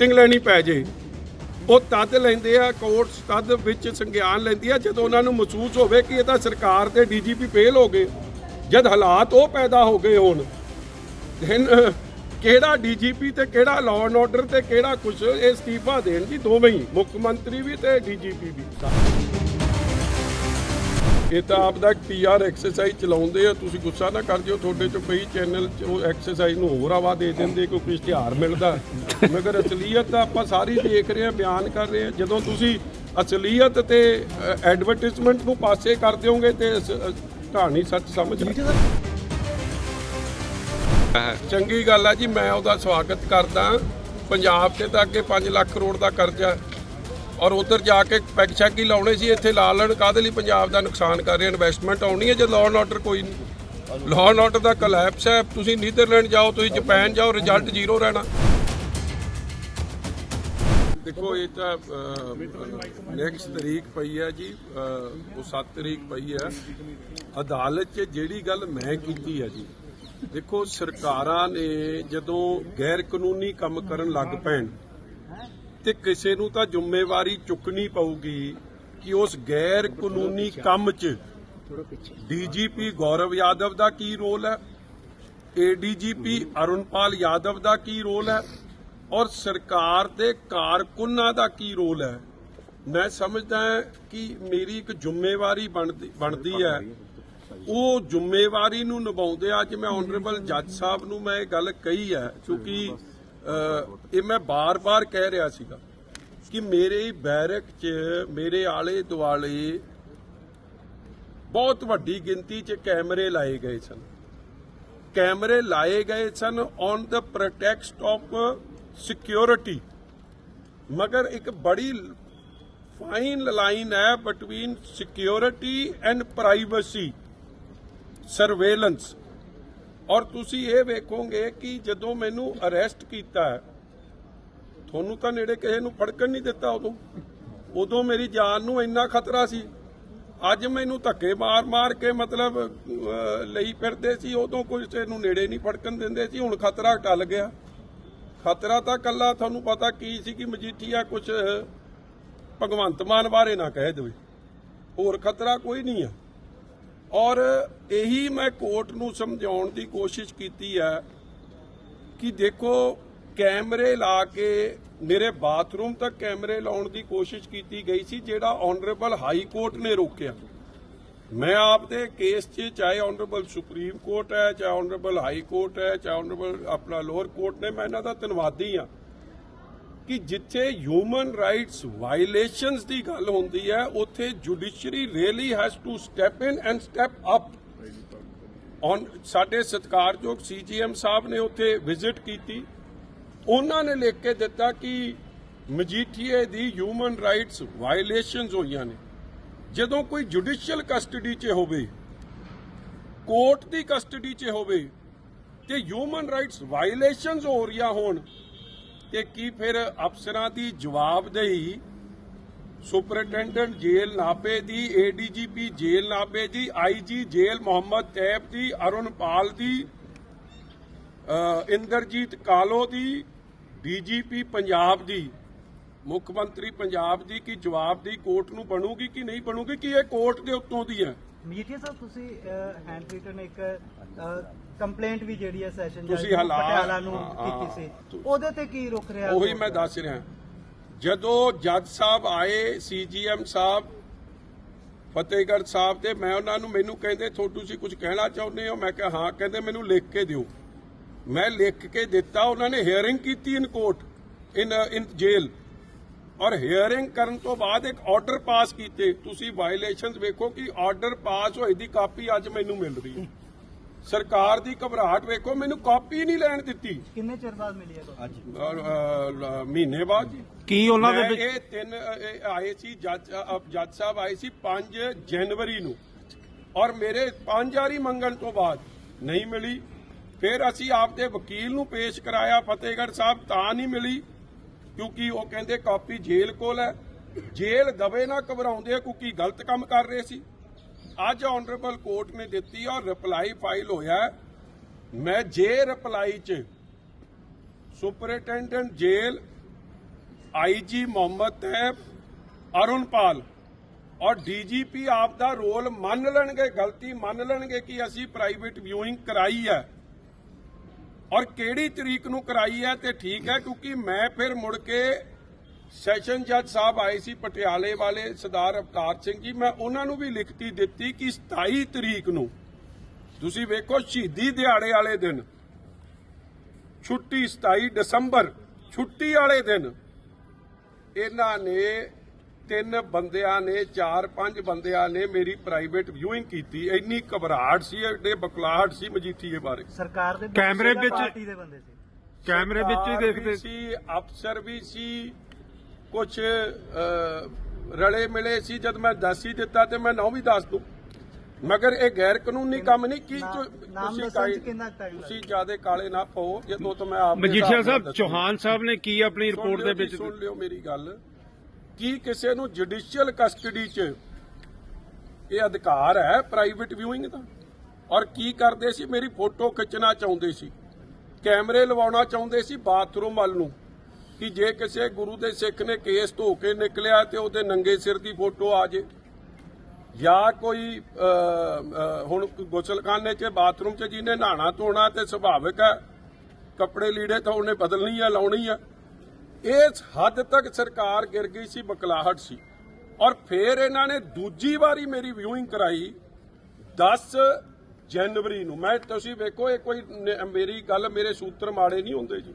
Meeting ਲੈਣੀ ਪੈ ਜੇ। ਉਹ ਤਦ ਲੈਂਦੇ ਆ ਕੋਰਟਸ ਤਦ ਵਿੱਚ ਸੰਗਿਆਨ ਲੈਂਦੀ ਆ ਜਦੋਂ ਉਹਨਾਂ ਨੂੰ ਮਹਿਸੂਸ ਹੋਵੇ ਕਿ ਇਹ ਤਾਂ ਸਰਕਾਰ ਤੇ ਡੀਜੀਪੀ ਫੇਲ ਹੋ ਗਏ। ਜਦ ਹਾਲਾਤ ਉਹ ਪੈਦਾ ਹੋ ਗਏ ਹੋਣ then, ਅਹ, ਕਿਹੜਾ ਡੀਜੀਪੀ ਤੇ ਕਿਹੜਾ ਲਾਅ ਐਂਡ ਆਰਡਰ ਤੇ ਕਿਹੜਾ ਕੁਛ ਇਹ ਅਸਤੀਫਾ ਦੇਣ ਜੀ ਦੋਵੇਂ ਹੀ ਮੁੱਖ ਮੰਤਰੀ ਵੀ ਤੇ ਡੀਜੀਪੀ ਵੀ। ਇਹ ਤਾਂ ਆਪ ਦਾ ਪੀਆਰ ਐਕਸਰਸਾਈਜ਼ ਚਲਾਉਂਦੇ ਆ, ਤੁਸੀਂ ਗੁੱਸਾ ਨਾ ਕਰ ਜਿਓ, ਤੁਹਾਡੇ ਚੋਂ ਕਈ ਚੈਨਲ ਚ ਉਹ ਐਕਸਰਸਾਈਜ਼ ਨੂੰ ਹੋਰ ਹਵਾ ਦੇ ਦਿੰਦੇ ਕਿਉਂਕਿ ਇਸ਼ਤਿਹਾਰ ਮਿਲਦਾ। ਮਗਰ ਅਸਲੀਅਤ ਤਾਂ ਆਪਾਂ ਸਾਰੀ ਦੇਖ ਰਹੇ ਆ ਬਿਆਨ ਕਰ ਰਹੇ ਆ ਜਦੋਂ ਤੁਸੀਂ ਅਸਲੀਅਤ ਤੇ ਐਡਵਰਟਾਈਜ਼ਮੈਂਟ ਨੂੰ ਪਾਸੇ ਕਰ ਦਿਓਗੇ ਤੇ ਅਸ- ਕਹਾਣੀ ਸੱਚ ਸਮਝ ਚੰਗੀ ਗੱਲ ਆ ਜੀ, ਮੈਂ ਉਹਦਾ ਸਵਾਗਤ ਕਰਦਾ। ਪੰਜਾਬ ਤੇ ਤਾਂ ਅੱਗੇ 5 ਲੱਖ ਕਰੋੜ ਦਾ ਕਰਜ਼ਾ ਔਰ ਉਧਰ ਜਾ ਕੇ ਪੈਗ ਸ਼ੈਕ ਹੀ ਲਾਉਣੇ ਸੀ, ਇੱਥੇ ਲਾ ਲੈਣ, ਕਾਹਦੇ ਲਈ ਪੰਜਾਬ ਦਾ ਨੁਕਸਾਨ ਕਰ ਰਹੇ ਇਨਵੈਸਟਮੈਂਟ ਆਉਣੀ ਹੈ ਜੇ ਲਾਅ ਐਂਡ ਆਰਡਰ ਕੋਈ ਨਹੀਂ ਲਾਅ ਐਂਡ ਆਰਡਰ ਦਾ ਕਲੈਪਸ ਹੈ, ਤੁਸੀਂ ਨੀਦਰਲੈਂਡ ਜਾਓ, ਤੁਸੀਂ ਜਾਪਾਨ ਜਾਓ ਰਿਜ਼ਲਟ ਜ਼ੀਰੋ ਰਹਿਣਾ। ਦੇਖੋ, ਇਹ ਤਾਂ ਨੈਕਸਟ ਤਰੀਕ ਪਈ ਹੈ ਜੀ ਉਹ 7 ਤਰੀਕ ਪਈ ਹੈ। ਅਦਾਲਤ 'ਚ ਜਿਹੜੀ ਗੱਲ ਮੈਂ ਕੀਤੀ ਹੈ ਜੀ, ਦੇਖੋ, ਸਰਕਾਰਾਂ ਨੇ ਜਦੋਂ ਗੈਰ ਕਾਨੂੰਨੀ ਕੰਮ ਕਰਨ ਲੱਗ ਪੈਣ ਤੇ ਕਿਸੇ ਨੂੰ ਤਾਂ ਜ਼ਿੰਮੇਵਾਰੀ ਚੁੱਕਣੀ ਪਊਗੀ ਕਿ ਉਸ ਗੈਰ ਕਾਨੂੰਨੀ ਕੰਮ 'ਚ ਡੀਜੀਪੀ ਗੌਰਵ ਯਾਦਵ ਦਾ ਕੀ ਰੋਲ ਹੈ? ਏਡੀਜੀਪੀ ਅਰੁਣਪਾਲ ਯਾਦਵ ਦਾ ਕੀ ਰੋਲ ਹੈ? ਔਰ ਸਰਕਾਰ ਦੇ ਕਾਰਕੁਨਾਂ ਦਾ ਕੀ ਰੋਲ ਹੈ? ਮੈਂ ਸਮਝਦਾ ਕਿ ਮੇਰੀ ਇੱਕ ਜ਼ਿੰਮੇਵਾਰੀ ਬਣਦੀ ਬਣਦੀ ਹੈ। ਉਹ ਜ਼ਿੰਮੇਵਾਰੀ ਨੂੰ ਨਿਭਾਉਂਦੇ ਅੱਜ ਮੈਂ ਆਨਰੇਬਲ ਜੱਜ ਸਾਹਿਬ ਨੂੰ ਮੈਂ ਇਹ ਗੱਲ ਕਹੀ ਹੈ, ਕਿਉਂਕਿ ਇਹ ਮੈਂ ਬਾਰ-ਬਾਰ ਕਹਿ ਰਿਹਾ ਸੀਗਾ ਕਿ ਮੇਰੇ ਬੈਰਕ 'ਚ, ਮੇਰੇ ਆਲੇ ਦੁਆਲੇ ਬਹੁਤ ਵੱਡੀ ਗਿਣਤੀ 'ਚ ਕੈਮਰੇ ਲਾਏ ਗਏ ਸਨ। ਕੈਮਰੇ ਲਾਏ ਗਏ ਸਨ on the pretext of security ਮਗਰ ਇੱਕ ਬੜੀ ਫਾਈਨ ਲਾਈਨ ਹੈ between security and privacy surveillance ਔਰ ਤੁਸੀਂ ਇਹ ਵੇਖੋਗੇ ਕਿ ਜਦੋਂ ਮੈਨੂੰ ਅਰੈਸਟ ਕੀਤਾ ਤੁਹਾਨੂੰ ਤਾਂ ਨੇੜੇ ਕਿਸੇ ਨੂੰ ਫੜਕਣ ਨਹੀਂ ਦਿੱਤਾ ਉਦੋਂ। ਉਦੋਂ ਮੇਰੀ ਜਾਨ ਨੂੰ ਇੰਨਾ ਖਤਰਾ ਸੀ। ਅੱਜ ਮੈਨੂੰ ਧੱਕੇ ਮਾਰ-ਮਾਰ ਕੇ ਮਤਲਬ ਲਈ ਫਿਰਦੇ ਸੀ। ਉਦੋਂ ਕੋਈ ਕਿਸੇ ਨੂੰ ਨੇੜੇ ਨਹੀਂ ਫੜਕਣ ਦਿੰਦੇ ਸੀ। ਹੁਣ ਖਤਰਾ ਟਲ ਗਿਆ। ਖਤਰਾ ਤਾਂ ਕੱਲਾ ਤੁਹਾਨੂੰ ਪਤਾ ਕੀ ਸੀ ਕਿ ਮਜੀਠੀਆ ਕੁਝ ਭਗਵੰਤ ਮਾਨ ਬਾਰੇ ਨਾ ਕਹਿ ਦੇਵੇ। ਹੋਰ ਖਤਰਾ ਕੋਈ ਨਹੀਂ ਆ। ਔਰ ਇਹੀ ਮੈਂ ਕੋਰਟ ਨੂੰ ਸਮਝਾਉਣ ਦੀ ਕੋਸ਼ਿਸ਼ ਕੀਤੀ ਹੈ ਕਿ ਦੇਖੋ, ਕੈਮਰੇ ਲਾ ਕੇ ਮੇਰੇ ਬਾਥਰੂਮ ਤੱਕ ਕੈਮਰੇ ਲਾਉਣ ਦੀ ਕੋਸ਼ਿਸ਼ ਕੀਤੀ ਗਈ ਸੀ, ਜਿਹੜਾ ਆਨਰੇਬਲ ਹਾਈ ਕੋਰਟ ਨੇ ਰੋਕਿਆ। ਮੈਂ ਆਪ ਦੇ ਕੇਸ 'ਚ ਚਾਹੇ ਆਨਰੇਬਲ ਸੁਪਰੀਮ ਕੋਰਟ ਹੈ, ਚਾਹੇ ਆਨਰੇਬਲ ਹਾਈ ਕੋਰਟ ਹੈ, ਚਾਹੇ ਆਨਰੇਬਲ ਆਪਣਾ ਲੋਅਰ ਕੋਰਟ ਨੇ, ਮੈਂ ਇਹਨਾਂ ਦਾ ਧੰਨਵਾਦੀ ਹਾਂ। ਕਿ ਜਿੱਥੇ ਹਿਊਮਨ ਰਾਈਟਸ ਵਾਇਲੇਸ਼ਨਸ ਦੀ ਗੱਲ ਹੁੰਦੀ ਹੈ, ਉੱਥੇ judiciary really has to step in and step up on ਸਾਡੇ ਸਤਿਕਾਰਯੋਗ ਸੀਜੀਐਮ ਸਾਹਿਬ ਨੇ ਉੱਥੇ ਵਿਜ਼ਿਟ ਕੀਤੀ। ਉਹਨਾਂ ਨੇ ਲਿਖ ਕੇ ਦਿੱਤਾ ਕਿ ਮਜੀਠੀਏ ਦੀ ਹਿਊਮਨ ਰਾਈਟਸ ਵਾਇਲੇਸ਼ਨਸ ਹੋਈਆਂ ਨੇ। ਜਦੋਂ ਕੋਈ ਜੁਡੀਸ਼ੀਅਲ ਕਸਟਡੀ 'ਚ ਹੋਵੇ ਕੋਰਟ ਦੀ ਕਸਟਡੀ 'ਚ ਹੋਵੇ, ਤੇ ਹਿਊਮਨ ਰਾਈਟਸ ਵਾਇਲੇਸ਼ਨਸ ਹੋ ਰਹੀਆਂ ਹੋਣ ਤੇ ਕੀ ਫਿਰ ਅਫਸਰਾਂ ਦੀ ਜਵਾਬਦੇਹੀ ਸੁਪਰਡੈਂਟੈਂਟ ਜੇਲ੍ਹ ਨਾਪੇ ਦੀ ਏਡੀਜੀਪੀ ਜੇਲ੍ਹ ਨਾਪੇ ਦੀ ਆਈਜੀ ਜੇਲ੍ਹ ਮੁਹੰਮਦ ਤੈਬ ਦੀ ਅਰੁਣਪਾਲ ਦੀ ਅ, ਇੰਦਰਜੀਤ ਕਾਲੋ ਦੀ ਡੀਜੀਪੀ ਪੰਜਾਬ ਦੀ। ਮੁੱਖ ਮੰਤਰੀ ਪੰਜਾਬ ਦੀ ਕੀ ਜਵਾਬ ਦੀ ਕੋਰਟ ਨੂੰ ਬਣੂਗੀ ਕਿ ਨਹੀਂ ਬਣੂਗੀ? ਕਿ ਇਹ ਕੋਰਟ ਦੇ ਉੱਤੋਂ ਦੀ ਹੈ? ਮਜੀਠੀਆ ਸਾਹਿਬ ਤੁਸੀਂ ਹੈਂਡ ਰਿਟਨ ਇੱਕ ਕੰਪਲੇਂਟ ਵੀ ਜਿਹੜੀ ਹੈ ਸੈਸ਼ਨ ਤੁਸੀਂ ਹਾਲਾਤ- ਪਟਿਆਲਾ ਨੂੰ ਹਾਂ, ਕੀਤੀ ਸੀ। ਉਹਦੇ ਤੇ ਕੀ ਰੁਕ ਰਿਹਾ? ਉਹੀ ਮੈਂ ਦੱਸ ਰਿਹਾ। ਜਦੋਂ ਜੱਜ ਸਾਹਿਬ ਆਏ ਸੀਜੀਐਮ ਸਾਹਿਬ ਫਤਿਹਗੜ੍ਹ ਸਾਹਿਬ ਤੇ ਮੈਂ ਉਹਨਾਂ ਨੂੰ ਮੈਨੂੰ ਕਹਿੰਦੇ ਥੋ ਤੁਸੀਂ ਕੁਝ ਕਹਿਣਾ ਚਾਹੁੰਦੇ ਹੋ? ਮੈਂ ਕਿਹਾ ਹਾਂ ਕਹਿੰਦੇ ਮੈਨੂੰ ਲਿਖ ਕੇ ਦਿਓ। ਮੈਂ ਲਿਖ ਕੇ ਦਿੱਤਾ ਉਹਨਾਂ ਨੇ ਹੀਅਰਿੰਗ ਕੀਤੀ in court in in jail ਔਰ ਹੀਅਰਿੰਗ ਕਰਨ ਤੋਂ ਬਾਅਦ ਇੱਕ ਆਰਡਰ ਪਾਸ ਕੀਤੇ। ਤੁਸੀਂ ਵਾਇਲੇਸ਼ਨਸ ਵੇਖੋ ਕਿ ਆਰਡਰ ਪਾਸ ਹੋਈ ਦੀ ਕਾਪੀ ਅੱਜ ਮੈਨੂੰ ਮਿਲ ਰਹੀ ਹੈ। ਸਰਕਾਰ ਦੀ ਘਬਰਾਹਟ ਵੇਖੋ ਮੈਨੂੰ ਕਾਪੀ ਨਹੀਂ ਲੈਣ ਦਿੱਤੀ। ਕਿੰਨੇ ਚਿਰ ਬਾਅਦ ਮਿਲੀ ਹੈ ਤੁਹਾਨੂੰ ਅ, ਅ, ਲ- ਮਹੀਨੇ ਬਾਅਦ ਜੀ। ਕੀ ਉਹਨਾਂ ਦੇ ਮੈਂ ਵਿੱਚ ਇਹ ਤਿੰਨ ਇਹ ਆਏ ਸੀ ਜੱਜ ਅ, ਜੱਜ ਸਾਹਿਬ ਆਏ ਸੀ 5 ਜਨਵਰੀ ਨੂੰ। ਔਰ ਮੇਰੇ ਪੰਜ ਵਾਰੀ ਮੰਗਣ ਤੋਂ ਬਾਅਦ ਨਹੀਂ ਮਿਲੀ। ਫਿਰ ਅਸੀਂ ਆਪਦੇ ਵਕੀਲ ਨੂੰ ਪੇਸ਼ ਕਰਾਇਆ ਫਤਿਹਗੜ੍ਹ ਸਾਹਿਬ ਤਾਂ ਨਹੀਂ ਮਿਲੀ। ਕਿਉਂਕਿ ਉਹ ਕਹਿੰਦੇ ਕਾਪੀ ਜੇਲ੍ਹ ਕੋਲ ਹੈ। ਜੇਲ੍ਹ ਦਵੇ ਨਾ ਘਬਰਾਉਂਦੇ ਕਿਉਂਕਿ ਗਲਤ ਕੰਮ ਕਰ ਰਹੇ ਸੀ। ਅੱਜ ਆਨਰੇਬਲ ਕੋਰਟ ਨੇ ਦਿੱਤੀ ਔਰ ਰਿਪਲਾਈ ਫਾਈਲ ਹੋਇਆ ਮੈਂ ਜੇ ਰਿਪਲਾਈ 'ਚ superintendent jail IG Mohammad Tayyab Arunpal ਔਰ ਡੀਜੀਪੀ ਆਪ ਦਾ ਰੋਲ ਮੰਨ ਲੈਣਗੇ, ਗਲਤੀ ਮੰਨ ਲੈਣਗੇ ਕਿ ਅਸੀਂ ਪ੍ਰਾਈਵੇਟ ਵਿਊਇੰਗ ਕਰਾਈ ਹੈ। ਔਰ ਕਿਹੜੀ ਤਰੀਕ ਨੂੰ ਕਰਾਈ ਹੈ ਤੇ ਠੀਕ ਹੈ, ਕਿਉਂਕਿ ਮੈਂ ਫਿਰ ਮੁੜ ਕੇ ਸੈਸ਼ਨ ਜੱਜ ਸਾਹਿਬ ਆਏ ਸੀ ਪਟਿਆਲੇ ਵਾਲੇ ਸਰਦਾਰ ਅਵਤਾਰ ਸਿੰਘ ਜੀ ਮੈਂ ਉਹਨਾਂ ਨੂੰ ਵੀ ਲਿਖਤੀ ਦਿੱਤੀ ਕਿ 27 ਤਰੀਕ ਨੂੰ ਤੁਸੀਂ ਵੇਖੋ ਸ਼ਹੀਦੀ ਦਿਹਾੜੇ ਵਾਲੇ ਦਿਨ ਛੁੱਟੀ 27 ਦਸੰਬਰ ਛੁੱਟੀ ਵਾਲੇ ਦਿਨ ਇਹਨਾਂ ਨੇ ਤਿੰਨ ਬੰਦਿਆਂ ਨੇ ਚਾਰ ਪੰਜ ਬੰਦਿਆਂ ਨੇ ਮੇਰੀ ਪ੍ਰਾਈਵੇਟ ਵਿਊਇੰਗ ਕੀਤੀ। ਇੰਨੀ ਘਬਰਾਹਟ ਸੀ ਐਡੇ ਬਕਲਾਹਟ ਸੀ ਮਜੀਠੀਏ ਬਾਰੇ। ਸਰਕਾਰ ਦੇ ਕੈਮਰੇ ਵਿੱਚ- ਪਾਰਟੀ ਦੇ ਬੰਦੇ ਸੀ। ਕੈਮਰੇ ਵਿੱਚ ਹੀ ਦੇਖਦੇ ਸੀ ਅਫਸਰ ਵੀ ਸੀ ਕੁਝ ਰਲੇ ਮਿਲੇ ਸੀ ਜਦ ਮੈਂ ਦੱਸ ਹੀ ਦਿੱਤਾ ਤੇ ਮੈਂ ਨਾਮ ਵੀ ਦੱਸ ਦੂੰ। ਮਗਰ ਇਹ ਗੈਰ ਕਾਨੂੰਨੀ ਕੰਮ ਨਹੀਂ ਕੀ ਤੁਸੀਂ? ਤੁਸੀਂ ਜਿਆਦੇ ਕਾਲੇ ਨਾ ਪਾਓ ਜੇ ਤੋਂ ਤਾਂ ਮੈਂ ਆਪ ਮਜੀਠੀਆ ਸਾਹਿਬ। ਚੌਹਾਨ ਸਾਹਿਬ ਨੇ ਕੀ ਆਪਣੀ ਰਿਪੋਰਟ ਦੇ ਵਿੱਚ ਸੁਣ ਲਿਓ ਮੇਰੀ ਗੱਲ। ਕੀ ਕਿਸੇ ਨੂੰ ਜੁਡੀਸ਼ੀਅਲ ਕਸਟਡੀ 'ਚ ਇਹ ਅਧਿਕਾਰ ਹੈ ਪ੍ਰਾਈਵੇਟ ਵਿਊਇੰਗ ਦਾ? ਔਰ ਕੀ ਕਰਦੇ ਸੀ? ਮੇਰੀ ਫੋਟੋ ਖਿੱਚਣਾ ਚਾਹੁੰਦੇ ਸੀ। ਕੈਮਰੇ ਲਵਾਉਣਾ ਚਾਹੁੰਦੇ ਸੀ ਬਾਥਰੂਮ ਵੱਲ ਨੂੰ। ਕਿ ਜੇ ਕਿਸੇ ਗੁਰੂ ਦੇ ਸਿੱਖ ਨੇ ਕੇਸ ਧੋ ਕੇ ਨਿਕਲਿਆ ਤੇ ਉਹਦੇ ਨੰਗੇ ਸਿਰ ਦੀ ਫੋਟੋ ਆ ਜੇ। ਜਾਂ ਕੋਈ ਹੁਣ ਗੁਸਲਖਾਨੇ 'ਚ, ਬਾਥਰੂਮ 'ਚ ਜਿਹਨੇ ਨਹਾਣਾ ਧੋਣਾ ਤੇ ਸੁਭਾਵਿਕ ਹੈ, ਕੱਪੜੇ ਲੀੜੇ ਤਾਂ ਉਹਨੇ ਬਦਲਣੀ ਆ, ਲਾਉਣੀ ਆ। ਇਸ ਹੱਦ ਤੱਕ ਸਰਕਾਰ ਗਿਰ ਗਈ ਸੀ, ਬਕਲਾਹਟ ਸੀ। ਔਰ ਫਿਰ ਇਹਨਾਂ ਨੇ ਦੂਜੀ ਵਾਰੀ ਮੇਰੀ ਵਿਊਇੰਗ ਕਰਾਈ 10 ਜਨਵਰੀ ਨੂੰ। ਮੈਂ, ਤੁਸੀਂ ਵੇਖੋ, ਇਹ ਕੋਈ ਮੇਰੀ ਗੱਲ ਮੇਰੇ ਸੂਤਰ ਮਾੜੇ ਨਹੀਂ ਹੁੰਦੇ ਜੀ।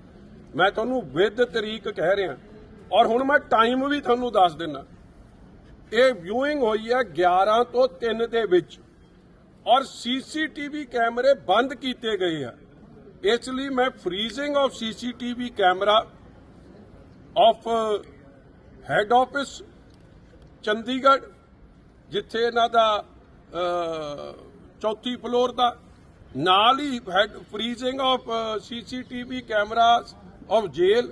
ਮੈਂ ਤੁਹਾਨੂੰ ਵਿਦ ਤਰੀਕ ਕਹਿ ਰਿਹਾ। ਔਰ ਹੁਣ ਮੈਂ ਟਾਈਮ ਵੀ ਤੁਹਾਨੂੰ ਦੱਸ ਦਿੰਦਾ ਇਹ ਵਿਊਇੰਗ ਹੋਈ ਹੈ 11 ਤੋਂ 3 ਦੇ ਵਿੱਚ। ਔਰ ਸੀਸੀਟੀਵੀ ਕੈਮਰੇ ਬੰਦ ਕੀਤੇ ਗਏ ਆ। ਇਸ ਲਈ ਮੈਂ freezing of CCTV camera of head office Chandigarh, ਜਿੱਥੇ ਇਹਨਾਂ ਦਾ ਚੌਥੀ ਫਲੋਰ ਦਾ। ਨਾਲ ਹੀ head freezing of CCTV camera of jail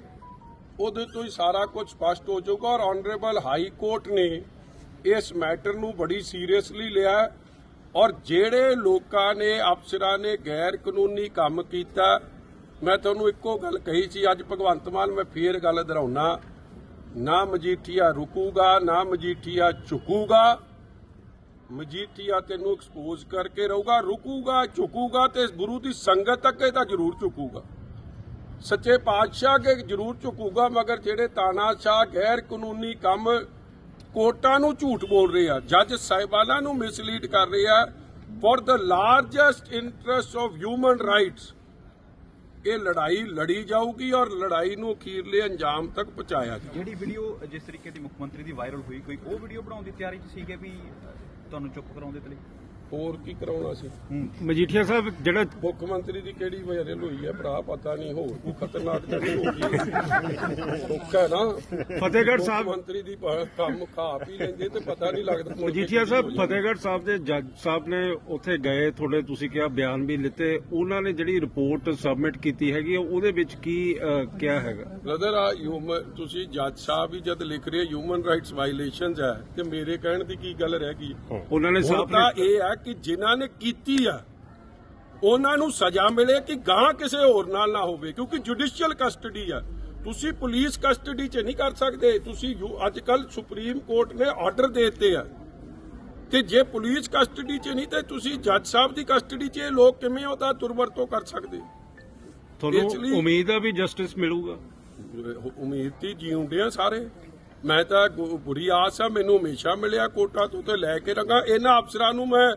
ਉਹਦੇ ਤੋਂ ਹੀ ਸਾਰਾ ਕੁਝ ਸਪਸ਼ਟ ਹੋ ਜਾਊਗਾ ਔਰ ਆਨਰੇਬਲ ਹਾਈ ਕੋਰਟ ਨੇ ਇਸ ਮੈਟਰ ਨੂੰ ਬੜੀ ਸੀਰੀਅਸਲੀ ਲਿਆ ਔਰ ਜਿਹੜੇ ਲੋਕਾਂ ਨੇ ਅਫਸਰਾਂ ਨੇ ਗੈਰ ਕਾਨੂੰਨੀ ਕੰਮ ਕੀਤਾ ਮੈਂ ਤੁਹਾਨੂੰ ਇੱਕੋ ਗੱਲ ਕਹੀ ਸੀ ਅੱਜ ਭਗਵੰਤ ਮਾਨ ਮੈਂ ਫੇਰ ਗੱਲ ਦੁਹਰਾਉਣਾ ਨਾ ਮਜੀਠੀਆ ਰੁਕੂਗਾ ਨਾ ਮਜੀਠੀਆ ਝੁਕੂਗਾ ਮਜੀਠੀਆ ਤੈਨੂੰ ਐਕਸਪੋਜ਼ ਕਰਕੇ ਰਹੂਗਾ ਰੁਕੂਗਾ ਝੁਕੂਗਾ ਤੇ ਗੁਰੂ ਦੀ ਸੰਗਤ ਤੱਕ ਇਹ ਤਾਂ ਜ਼ਰੂਰ ਝੁਕੂਗਾ ਸੱਚੇ ਪਾਤਸ਼ਾਹ ਕੇ ਜ਼ਰੂਰ ਝੁਕੂਗਾ, ਮਗਰ ਜਿਹੜੇ ਤਾਨਾਸ਼ਾਹ ਗੈਰ ਕਾਨੂੰਨੀ ਕੰਮ ਕੋਰਟਾਂ ਨੂੰ ਝੂਠ ਬੋਲ ਰਹੇ ਆ, ਜੱਜ ਸਾਹਿਬਾਨਾਂ ਨੂੰ ਮਿਸਲੀਡ ਕਰ ਰਹੇ ਆ for the largest interest of human rights ਇਹ ਲੜਾਈ ਲੜੀ ਜਾਊਗੀ ਔਰ ਲੜਾਈ ਨੂੰ ਅਖੀਰਲੇ ਅੰਜਾਮ ਤੱਕ ਪਹੁੰਚਾਇਆ ਜਾਊਗਾ ਜਿਹੜੀ ਵੀਡੀਓ ਜਿਸ ਤਰੀਕੇ ਦੀ ਮੁੱਖ ਮੰਤਰੀ ਦੀ ਵਾਇਰਲ ਹੋਈ, ਕੋਈ ਉਹ ਵੀਡੀਓ ਬਣਾਉਣ ਦੀ ਤਿਆਰੀ 'ਚ ਸੀਗੇ ਵੀ ਤੁਹਾਨੂੰ ਚੁੱਪ ਕਰਾਉਣ ਦੇ ਲਈ? ਹੋਰ ਕੀ ਕਰਾਉਣਾ ਸੀ? ਮਜੀਠੀਆ ਸਾਹਿਬ ਜਿਹੜਾ ਮੁੱਖ ਮੰਤਰੀ ਦੀ ਕਿਹੜੀ ਵਾਇਰਲ ਹੋਈ ਹੈ ਭਰਾ ਪਤਾ ਨਹੀਂ ਹੋਰ ਕੋਈ ਖਤਰਨਾਕ ਤਾਂ ਨਹੀਂ ਹੋ? ਗਈ ਸੁੱਖ ਹੈ ਨਾ? ਫਤਿਹਗੜ੍ਹ ਮੁੱਖ ਸਾਹਿਬ ਮੰਤਰੀ ਦੀ ਕੰਮ ਖਾ ਪੀ ਲੈਂਦੇ ਤੇ ਪਤਾ ਨਹੀਂ ਲੱਗਦਾ ਮਜੀਠੀਆ ਸਾਹਿਬ ਫਤਿਹਗੜ੍ਹ ਸਾਹਿਬ ਦੇ ਜੱਜ ਸਾਹਿਬ ਨੇ ਉੱਥੇ ਗਏ ਤੁਹਾਡੇ ਤੁਸੀਂ ਕਿਹਾ ਬਿਆਨ ਵੀ ਲਿੱਤੇ। ਉਹਨਾਂ ਨੇ ਜਿਹੜੀ ਰਿਪੋਰਟ ਸਬਮਿਟ ਕੀਤੀ ਹੈਗੀ ਉਹਦੇ ਵਿੱਚ ਕੀ ਕਿਹਾ ਹੈਗਾ? ਬ੍ਰਦਰ ਆ ਤੁਸੀਂ ਜੱਜ ਸਾਹਿਬ ਵੀ ਜਦ ਲਿਖ ਰਹੇ ਹਿਊਮਨ ਰਾਈਟਸ ਵਾਇਲੇਸ਼ਨਸ ਹੈ ਤੇ ਮੇਰੇ ਕਹਿਣ ਦੀ ਕੀ ਗੱਲ ਰਹਿ ਗਈ? ਉਹਨਾਂ ਨੇ ਸਾਫ਼ ਇਹ ਹੈ ਕਿ ਜਿਨ੍ਹਾਂ ਨੇ ਕੀਤੀ ਆ ਉਹਨਾਂ ਨੂੰ ਸਜ਼ਾ ਮਿਲੇ ਕਿ ਗਾਂ ਕਿਸੇ ਹੋਰ ਨਾਲ ਨਾ ਹੋਵੇ ਕਿਉਂਕਿ ਜੁਡੀਸ਼ੀਅਲ ਕਸਟਡੀ ਆ। ਤੁਸੀਂ ਪੁਲਿਸ ਕਸਟਡੀ 'ਚ ਨਹੀਂ ਕਰ ਸਕਦੇ। ਤੁਸੀਂ ਅੱਜ ਕੱਲ ਸੁਪਰੀਮ ਕੋਰਟ ਨੇ ਆਰਡਰ ਦੇ ਦਿੱਤੇ ਆ। ਤੇ ਜੇ ਪੁਲਿਸ ਕਸਟਡੀ 'ਚ ਨਹੀਂ ਤੇ ਤੁਸੀਂ ਜੱਜ ਸਾਹਿਬ ਦੀ ਕਸਟਡੀ 'ਚ ਇਹ ਲੋਕ ਕਿਵੇਂ ਉਹਦਾ ਦੁਰਵਰਤੋਂ ਕਰ ਸਕਦੇ? ਤੁਹਾਨੂੰ ਉਮੀਦ ਆ ਵੀ ਜਸਟਿਸ ਮਿਲੂਗਾ? ਉਮੀਦ ਤੀ ਜਿਉਂਦੇ ਆ ਸਾਰੇ। ਮੈਂ ਤਾਂ ਬੁਰੀ ਆਸ ਆ ਮੈਨੂੰ ਹਮੇਸ਼ਾ ਮਿਲਿਆ ਕੋਟਾ ਤੋਂ ਤੇ ਲੈ ਕੇ ਰੰਗਾ। ਇਹਨਾਂ ਅਫਸਰਾਂ ਨੂੰ ਮੈਂ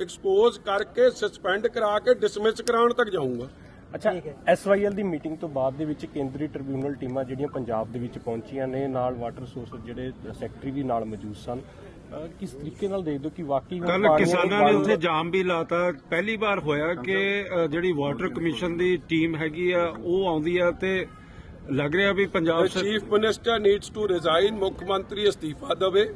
ਐਕਸਪੋਜ਼ ਕਰਕੇ ਸਸਪੈਂਡ ਕਰਾ ਕੇ ਡਿਸਮਿਸ ਕਰਾਉਣ ਤੱਕ ਜਾਊਂਗਾ। ਅੱਛਾ। ਐਸਵਾਈਐਲ ਦੀ ਮੀਟਿੰਗ ਤੋਂ ਬਾਅਦ ਦੇ ਵਿੱਚ ਕੇਂਦਰੀ ਟ੍ਰਿਬਿਊਨਲ ਟੀਮਾਂ ਜਿਹੜੀਆਂ ਪੰਜਾਬ ਦੇ ਵਿੱਚ ਪਹੁੰਚੀਆਂ ਨੇ ਨਾਲ ਵਾਟਰ ਸੋਰਸ ਜਿਹੜੇ ਸੈਕਟਰੀ ਵੀ ਨਾਲ ਮੌਜੂਦ ਸਨ ਕਿਸ ਤਰੀਕੇ ਨਾਲ ਦੇਖਦੇ ਹੋ ਕਿ ਵਾਕਈ ਕੱਲ ਕਿਸਾਨਾਂ ਨੇ ਉੱਥੇ ਜਾਮ ਵੀ ਲਾਤਾ। ਪਹਿਲੀ ਵਾਰ ਹੋਇਆ ਕਿ ਜਿਹੜੀ ਵਾਟਰ ਕਮਿਸ਼ਨ ਦੀ ਟੀਮ ਹੈਗੀ ਆ ਉਹ ਆਉਂਦੀ ਆ ਤੇ ਲੱਗ ਰਿਹਾ ਵੀ Punjab chief minister needs to resign ਮੁੱਖ ਮੰਤਰੀ ਅਸਤੀਫਾ ਦੇਵੇ।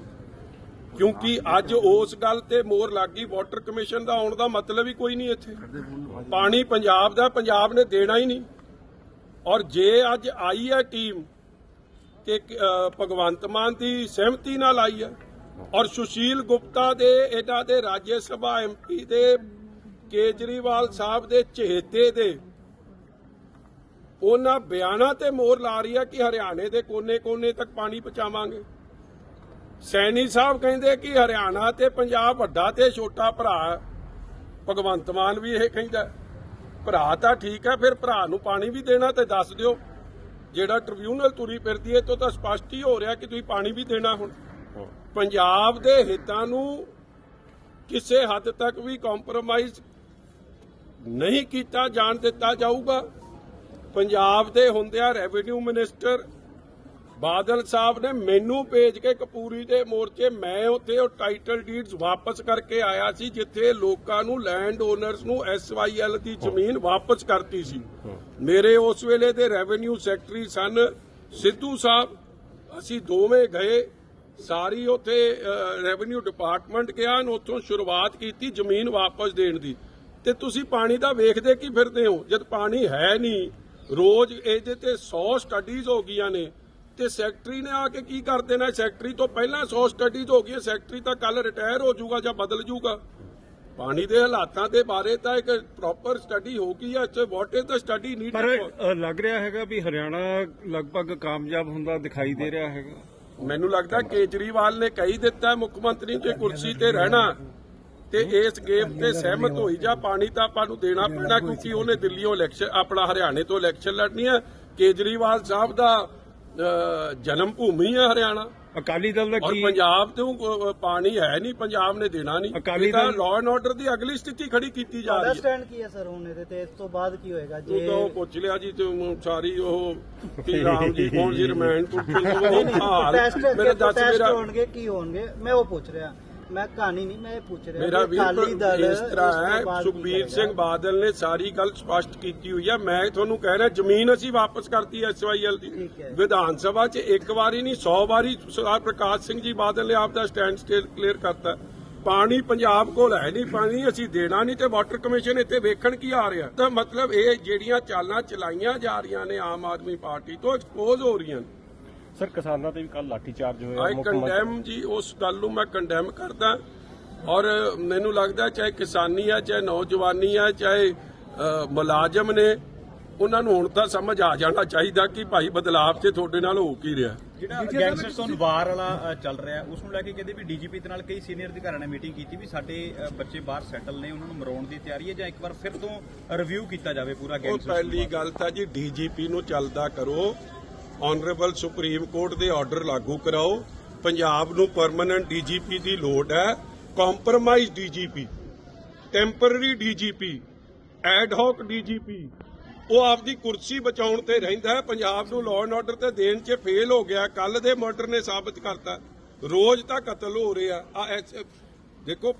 ਕਿਉਂਕਿ ਅੱਜ ਉਸ ਗੱਲ ਤੇ ਮੋਹਰ ਲੱਗ ਗਈ ਵਾਟਰ ਕਮਿਸ਼ਨ ਦਾ ਆਉਣ ਦਾ ਮਤਲਬ ਹੀ ਕੋਈ ਨਹੀਂ ਇੱਥੇ। ਪਾਣੀ ਪੰਜਾਬ ਦਾ, ਪੰਜਾਬ ਨੇ ਦੇਣਾ ਹੀ ਨਹੀਂ। ਔਰ ਜੇ ਅੱਜ ਆਈ ਹੈ ਟੀਮ ਕਿ ਭਗਵੰਤ ਮਾਨ ਦੀ ਸਹਿਮਤੀ ਨਾਲ ਆਈ ਹੈ, ਔਰ ਸੁਸ਼ੀਲ ਗੁਪਤਾ ਦੇ, ਇਹਨਾਂ ਦੇ ਰਾਜ ਸਭਾ ਐਮਪੀ ਦੇ, ਕੇਜਰੀਵਾਲ ਸਾਹਿਬ ਦੇ ਚਹੇਤੇ ਦੇ, ਉਹਨਾਂ ਬਿਆਨਾਂ ਤੇ ਮੋਹਰ ਲਾ ਰਹੀ ਹੈ ਕਿ ਹਰਿਆਣੇ ਦੇ ਕੋਨੇ-ਕੋਨੇ ਤੱਕ ਪਾਣੀ ਪਹੁੰਚਾਵਾਂਗੇ। ਸੈਣੀ ਸਾਹਿਬ ਕਹਿੰਦੇ ਕਿ ਹਰਿਆਣਾ ਤੇ ਪੰਜਾਬ ਵੱਡਾ ਤੇ ਛੋਟਾ ਭਰਾ ਭਗਵੰਤ ਮਾਨ ਵੀ ਇਹ ਕਹਿੰਦਾ ਭਰਾ ਤਾਂ ਠੀਕ ਹੈ, ਫਿਰ ਭਰਾ ਨੂੰ ਪਾਣੀ ਵੀ ਦੇਣਾ ਤੇ ਦੱਸ ਦਿਓ। ਜਿਹੜਾ ਟ੍ਰਿਬਿਊਨਲ ਤੁਰੀ ਫਿਰਦੀ ਹੈ ਤੋਂ ਤਾਂ ਸਪਸ਼ਟ ਹੀ ਹੋ ਰਿਹਾ ਕਿ ਤੁਸੀਂ ਪਾਣੀ ਵੀ ਦੇਣਾ ਹੁਣ। ਪੰਜਾਬ ਦੇ ਹਿੱਤਾਂ ਨੂੰ ਕਿਸੇ ਹੱਦ ਤੱਕ ਵੀ ਕੰਪਰੋਮਾਈਜ਼ ਨਹੀਂ ਕੀਤਾ, ਜਾਣ ਦਿੱਤਾ ਜਾਊਗਾ। ਪੰਜਾਬ ਦੇ ਹੁੰਦਿਆਂ ਰੈਵਨਿਊ ਮਿਨਿਸਟਰ ਬਾਦਲ ਸਾਹਿਬ ਨੇ ਮੈਨੂੰ ਭੇਜ ਕੇ ਕਪੂਰੀ ਦੇ ਮੋਰਚੇ ਮੈਂ ਉੱਥੇ ਉਹ ਟਾਈਟਲ ਡੀਡਸ ਵਾਪਸ ਕਰਕੇ ਆਇਆ ਸੀ ਜਿੱਥੇ ਲੋਕਾਂ ਨੂੰ ਲੈਂਡ ਓਨਰਸ ਨੂੰ ਐਸਵਾਈਐਲ ਦੀ ਜ਼ਮੀਨ ਵਾਪਸ ਕਰਤੀ ਸੀ। ਮੇਰੇ ਉਸ ਵੇਲੇ ਦੇ ਰੈਵਨਿਊ ਸੈਕਟਰੀ ਸਨ ਸਿੱਧੂ ਸਾਹਿਬ। ਅਸੀਂ ਦੋਵੇਂ ਗਏ ਸਾਰੀ ਉੱਥੇ ਰੈਵਨਿਊ ਡਿਪਾਰਟਮੈਂਟ ਗਿਆ and ਉੱਥੋਂ ਸ਼ੁਰੂਆਤ ਕੀਤੀ ਜ਼ਮੀਨ ਵਾਪਸ ਦੇਣ ਦੀ। ਤੇ ਤੁਸੀਂ ਪਾਣੀ ਦਾ ਵੇਖਦੇ ਕੀ ਫਿਰਦੇ ਹੋ? ਜਦ ਪਾਣੀ ਹੈ ਨਹੀਂ ਰੋਜ਼ ਇਹਦੇ ਤੇ 100 ਸਟੱਡੀਜ਼ ਹੋ ਗਈਆਂ ਨੇ। ਤੇ ਸੈਕਟਰੀ ਨੇ ਆ ਕੇ ਕੀ ਕਰ ਦੇਣਾ? ਸੈਕਟਰੀ ਤੋਂ ਪਹਿਲਾਂ 100 ਸਟੱਡੀਜ਼ ਹੋ ਗਈਆਂ ਸੈਕਟਰੀ ਤਾਂ ਕੱਲ ਰਿਟਾਇਰ ਹੋ ਜਾਊਗਾ ਜਾਂ ਬਦਲ ਜਾਊਗਾ। ਪਾਣੀ ਦੇ ਹਾਲਾਤਾਂ ਦੇ ਬਾਰੇ ਤਾਂ ਇੱਕ ਪ੍ਰੋਪਰ ਸਟੱਡੀ ਹੋ ਗਈ ਹੈ। ਇੱਥੇ what is the study need ਪਰ ਲੱਗ ਰਿਹਾ ਹੈਗਾ ਵੀ ਹਰਿਆਣਾ ਲਗਭਗ ਕਾਮਯਾਬ ਹੁੰਦਾ ਦਿਖਾਈ ਦੇ ਰਿਹਾ ਹੈਗਾ। ਮੈਨੂੰ ਲੱਗਦਾ ਕੇਜਰੀਵਾਲ ਨੇ ਕਹੀ ਦਿੱਤਾ ਮੁੱਖ ਮੰਤਰੀ ਤੇ ਕੁਰਸੀ ਤੇ ਰਹਿਣਾ ਤੇ ਇਸ ਗੇਮ ਤੇ ਸਹਿਮਤ ਹੋਈ ਜਾ। ਪਾਣੀ ਤਾਂ ਆਪਾਂ ਨੂੰ ਦੇਣਾ ਪੈਣਾ ਕਿਉਂਕਿ ਉਹਨੇ ਦਿੱਲੀੋਂ ਇਲੈਕਸ਼ਨ ਆਪਣਾ ਹਰਿਆਣੇ ਤੋਂ ਇਲੈਕਸ਼ਨ ਲੜਨੀ ਹੈ। ਕੇਜਰੀਵਾਲ ਸਾਹਿਬ ਦਾ ਜਨਮ ਭੂਮੀ ਹੈ ਹਰਿਆਣਾ। ਅਕਾਲੀ ਦਲ ਦਾ ਔਰ ਕੀ ਪੰਜਾਬ ਤੋਂ ਪਾਣੀ ਹੈ ਨਹੀਂ ਪੰਜਾਬ ਨੇ ਦੇਣਾ ਨਹੀਂ। Akali Dal- law and order ਦੀ ਅਗਲੀ ਸਥਿਤੀ ਖੜੀ ਕੀਤੀ ਜਾ ਰਹੀ ਹੈ। ਸਟੈਂਡ ਕੀ ਹੈ ਸਰ ਹੁਣ ਇਹਦੇ ਤੇ? ਇਸ ਤੋਂ ਬਾਅਦ ਕੀ ਹੋਏਗਾ? ਉਹ ਤਾਂ ਪੁੱਛ ਲਿਆ ਜੀ ਤੇ ਸਾਰੀ ਉਹ ਕੀ ਰਾਮ ਜੀ ਕੌਣ ਸੀ ਰਮੈਨ ਤੋਂ ਦੱਸ ਮੇਰਾ ਹੋਣਗੇ ਕੀ ਹੋਣਗੇ? ਮੈਂ ਉਹ ਪੁੱਛ ਰਿਹਾ। ਮੈਂ ਕਹਾਣੀ ਨਹੀਂ ਮੈਂ ਇਹ ਪੁੱਛ ਰਿਹਾ ਮੇਰਾ ਵੀਰ ਦਲ ਇਸ ਤਰ੍ਹਾਂ ਤੋਂ ਹੈ ਬਾਅਦ ਕੀ ਸੁਖਬੀਰ ਕਰੇਗਾ? ਸਿੰਘ ਬਾਦਲ ਨੇ ਸਾਰੀ ਗੱਲ ਸਪਸ਼ਟ ਕੀਤੀ ਹੋਈ ਹੈ ਮੈਂ ਤੁਹਾਨੂੰ ਕਹਿ ਰਿਹਾ ਜ਼ਮੀਨ ਅਸੀਂ ਵਾਪਸ ਕਰਤੀ ਐਸਵਾਈਐਲ ਦੀ। ਠੀਕ ਹੈ। ਵਿਧਾਨ ਸਭਾ 'ਚ ਇੱਕ ਵਾਰੀ ਨਹੀਂ 100 ਵਾਰੀ ਸਰਦਾਰ ਪ੍ਰਕਾਸ਼ ਸਿੰਘ ਜੀ ਬਾਦਲ ਨੇ ਆਪ ਦਾ ਸਟੈਂਡ ਸਟੇਲ ਕਲੀਅਰ ਕਰਤਾ। ਪਾਣੀ ਪੰਜਾਬ ਕੋਲ ਹੈ ਨਹੀਂ ਪਾਣੀ ਅਸੀਂ ਦੇਣਾ ਨਹੀਂ ਤੇ ਵਾਟਰ ਕਮਿਸ਼ਨ ਇੱਥੇ ਵੇਖਣ ਕੀ ਆ ਰਿਹਾ। ਤਾਂ ਮਤਲਬ ਇਹ ਜਿਹੜੀਆਂ ਚਾਲਾਂ ਚਲਾਈਆਂ ਜਾ ਰਹੀਆਂ ਨੇ ਆਮ ਆਦਮੀ ਪਾਰਟੀ ਤੋਂ ਐਕਸਪੋਜ਼ ਹੋ ਰਹੀਆਂ ਨੇ। ਸਰ ਕਿਸਾਨਾਂ ਤੇ ਵੀ ਕੱਲ ਲਾਠੀਚਾਰਜ ਹੋਇਆ ਆਈ ਮੁੱਖ ਮੰਤਰੀ- ਕੰਡੈਮ ਜੀ ਉਸ ਗੱਲ ਨੂੰ ਮੈਂ ਕੰਡੈਮ ਕਰਦਾ। ਔਰ ਮੈਨੂੰ ਲੱਗਦਾ ਚਾਹੇ ਕਿਸਾਨੀ ਆ ਚਾਹੇ ਨੌਜਵਾਨੀ ਆ ਚਾਹੇ ਮੁਲਾਜ਼ਮ ਨੇ ਉਹਨਾਂ ਨੂੰ ਹੁਣ ਤਾਂ ਸਮਝ ਆ ਜਾਣਾ ਚਾਹੀਦਾ ਕਿ ਭਾਈ ਬਦਲਾਵ ਤੇ ਤੁਹਾਡੇ ਨਾਲ ਹੋ ਕੀ ਰਿਹਾ। ਜਿਹੜਾ ਗੈਂਗਸਟਰਸ ਔਨ ਵਾਰ ਵਾਲਾ ਚੱਲ ਰਿਹਾ ਉਸ ਨੂੰ ਲੈ ਕੇ ਕਹਿੰਦੇ ਵੀ ਡੀਜੀਪੀ ਦੇ ਨਾਲ ਕਈ ਸੀਨੀਅਰ ਅਧਿਕਾਰੀਆਂ ਨੇ ਮੀਟਿੰਗ ਕੀਤੀ ਵੀ ਸਾਡੇ ਬੱਚੇ ਬਾਹਰ ਸੈਟਲ ਨੇ ਉਹਨਾਂ ਨੂੰ ਮਰਾਉਣ ਦੀ ਤਿਆਰੀ ਹੈ ਜਾਂ ਇੱਕ ਵਾਰ ਫਿਰ ਤੋਂ ਰਿਵਿਊ ਕੀਤਾ ਜਾਵੇ ਪੂਰਾ ਉਹ ਗੈਂਗਸਟਰਸ ਪਹਿਲੀ ਗੱਲ ਤਾਂ ਜੀ ਡੀਜੀਪੀ ਨੂੰ ਚੱਲਦਾ ਕਰੋ ਆਨਰੇਬਲ ਸੁਪਰੀਮ ਕੋਰਟ ਦੇ ਆਰਡਰ ਲਾਗੂ ਕਰਾਓ। ਪੰਜਾਬ ਨੂੰ ਪਰਮਨੈਂਟ ਡੀਜੀਪੀ ਦੀ ਲੋੜ ਹੈ। Compromise DGP temporary DGP ad hoc DGP ਉਹ ਆਪਦੀ ਕੁਰਸੀ ਬਚਾਉਣ ਤੇ ਰਹਿੰਦਾ ਹੈ। ਪੰਜਾਬ ਨੂੰ ਲਾਅ ਐਂਡ ਆਰਡਰ ਤੇ ਦੇਣ 'ਚ ਫੇਲ ਹੋ ਗਿਆ। ਕੱਲ ਦੇ ਮਰਡਰ ਨੇ ਸਾਬਤ ਕਰਤਾ। ਰੋਜ਼ ਤਾਂ ਕਤਲ ਹੋ ਰਿਹਾ। ਆ ਦੇਖੋ